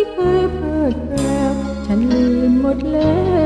่เคยเพลิดเพลินฉันลืมหมดแล้ว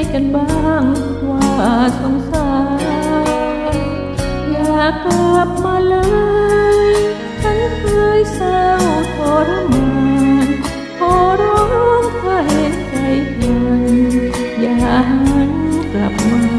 ยกันบ้างว่าสงสารอยากกลับมาเลยฉันเคยเศร้าทรมานขอร้องเธอเห็นใจกันอย่าหันกลับมา